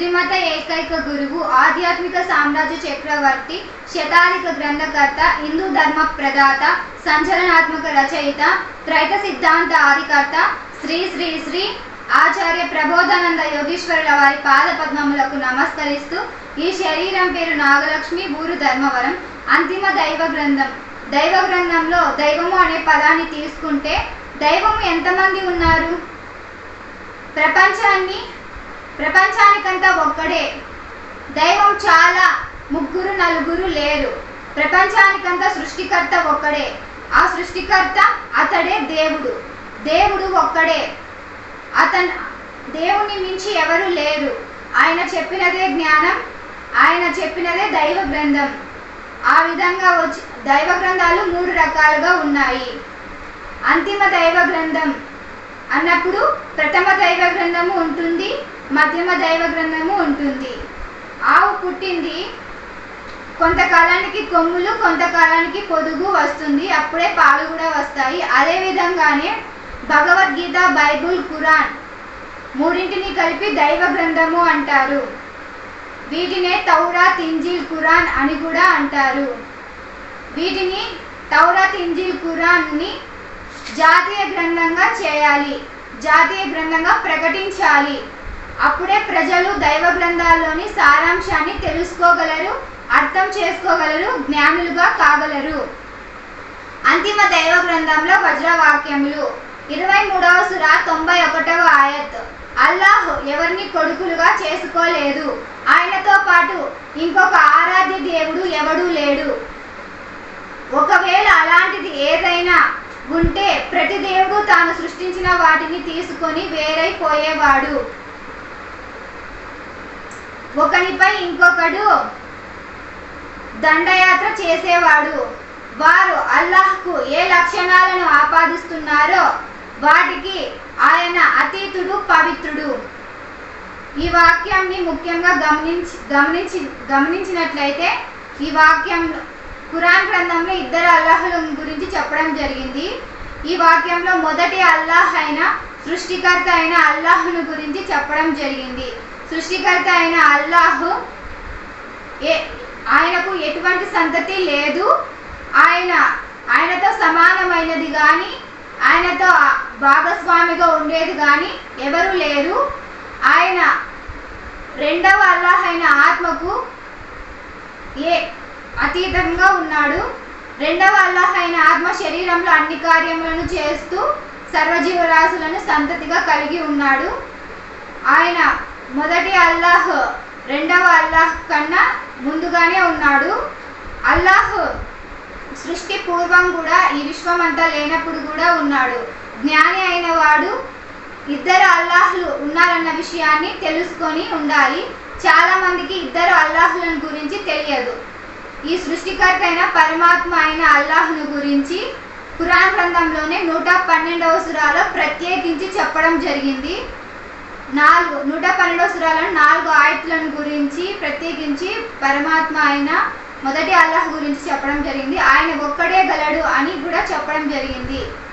త్రిమత ఏకైక గురువు ఆధ్యాత్మిక సామ్రాజ్య చక్రవర్తి శతాధిక గ్రంథకర్త హిందూ ధర్మ ప్రదాత సంచలనాత్మక రచయిత త్రైత సిద్ధాంత ఆదికర్త శ్రీ శ్రీ శ్రీ ఆచార్య ప్రబోధానంద యోగీశ్వరుల వారి పాద పద్మములకు నమస్కరిస్తూ ఈ శరీరం పేరు నాగలక్ష్మి ఊరు ధర్మవరం. అంతిమ దైవ గ్రంథం. దైవ గ్రంథంలో దైవము అనే పదాన్ని తీసుకుంటే దైవము ఎంతమంది ఉన్నారు? ప్రపంచాన్ని ప్రపంచానికంతా ఒక్కడే. దైవం చాలా ముగ్గురు నలుగురు లేరు. ప్రపంచానికంతా సృష్టికర్త ఒక్కడే. ఆ సృష్టికర్త అతడే దేవుడు. దేవుడు ఒక్కడే. అతను దేవుని మించి ఎవరు లేరు. ఆయన చెప్పినదే జ్ఞానం ఆయన చెప్పినదే దైవ గ్రంథం. ఆ విధంగా వచ్చి దైవ గ్రంథాలు మూడు రకాలుగా ఉన్నాయి. అంతిమ దైవ గ్రంథం అన్నప్పుడు ప్రథమ దైవ గ్రంథము ఉంటుంది. మధ్యమ దైవ గ్రంథము ఉంటుంది. ఆవు పుట్టింది కొంతకాలానికి కొమ్ములు కొంతకాలానికి పొదుగు వస్తుంది. అప్పుడే పాలు కూడా వస్తాయి. అదే విధంగానే భగవద్గీత బైబుల్ ఖురాన్ మూడింటిని కలిపి దైవ గ్రంథము అంటారు. వీటినే తౌరా తింజిల్ ఖురాన్ అని కూడా అంటారు. వీటిని తౌరా తింజిల్ ఖురాన్ని జాతీయ గ్రంథంగా చేయాలి. జాతీయ గ్రంథంగా ప్రకటించాలి. అప్పుడే ప్రజలు దైవ గ్రంథాల్లోని సారాంశాన్ని తెలుసుకోగలరు అర్థం చేసుకోగలరు జ్ఞానులుగా కాగలరు. అంతిమ దైవ గ్రంథంలో వజ్రవాక్యములు. ఇరవై మూడవ సుర తొంభై ఒకటవ ఆయత్. అల్లాహ్ ఎవరిని కొడుకులుగా చేసుకోలేదు. ఆయనతో పాటు ఇంకొక ఆరాధ్య దేవుడు ఎవడూ లేడు. ఒకవేళ అలాంటిది ఏదైనా ఉంటే ప్రతి దేవుడు తాను సృష్టించిన వాటిని తీసుకొని వేరైపోయేవాడు. ఒకనిపై ఇంకొకడు దండయాత్ర చేసేవాడు. వారు అల్లాహ్కు ఏ లక్షణాలను ఆపాదిస్తున్నారో వాటికి ఆయన అతీతుడు పవిత్రుడు. ఈ వాక్యాన్ని ముఖ్యంగా గమనించి గమనించి గమనించినట్లయితే ఈ వాక్యం ఖురాన్ గ్రంథంలో ఇద్దరు అల్లాహుల గురించి చెప్పడం జరిగింది. ఈ వాక్యంలో మొదటి అల్లాహ్ అయిన సృష్టికర్త అయిన అల్లాహ్ను గురించి చెప్పడం జరిగింది. సృష్టికర్త అయిన అల్లాహ్ ఏ ఆయనకు ఎటువంటి సంతతి లేదు. ఆయన ఆయనతో సమానమైనది కానీ ఆయనతో భాగస్వామిగా ఉండేది కానీ ఎవరు లేరు. ఆయన రెండవ అల్లాహ్ అయిన ఆత్మకు ఏ అతీతంగా ఉన్నాడు. రెండవ అల్లాహ్ అయిన ఆత్మ శరీరంలో అన్ని కార్యములను చేస్తూ సర్వజీవరాశులను సంతతిగా కలిగి ఉన్నాడు. ఆయన మొదటి అల్లాహ్ రెండవ అల్లాహ్ కన్నా ముందుగానే ఉన్నాడు. అల్లాహ్ సృష్టి పూర్వం కూడా ఈ విశ్వం అంతా లేనప్పుడు కూడా ఉన్నాడు. జ్ఞాని అయిన వాడు ఇద్దరు అల్లాహ్లు ఉన్నారన్న విషయాన్ని తెలుసుకొని ఉండాలి. చాలా మందికి ఇద్దరు అల్లాహ్లను గురించి తెలియదు. ఈ సృష్టికర్త అయిన పరమాత్మ అయిన అల్లాహ్ను గురించి పురాణ గ్రంథంలోనే నూట పన్నెండవ సురాలో ప్రత్యేకించి చెప్పడం జరిగింది. నాలుగు నూట పన్నెండవ సురాలను నాలుగు ఆయతులను గురించి ప్రత్యేకించి పరమాత్మ అయిన మొదటి అల్లాహ్ గురించి చెప్పడం జరిగింది. ఆయన ఒక్కడే గలడు అని కూడా చెప్పడం జరిగింది.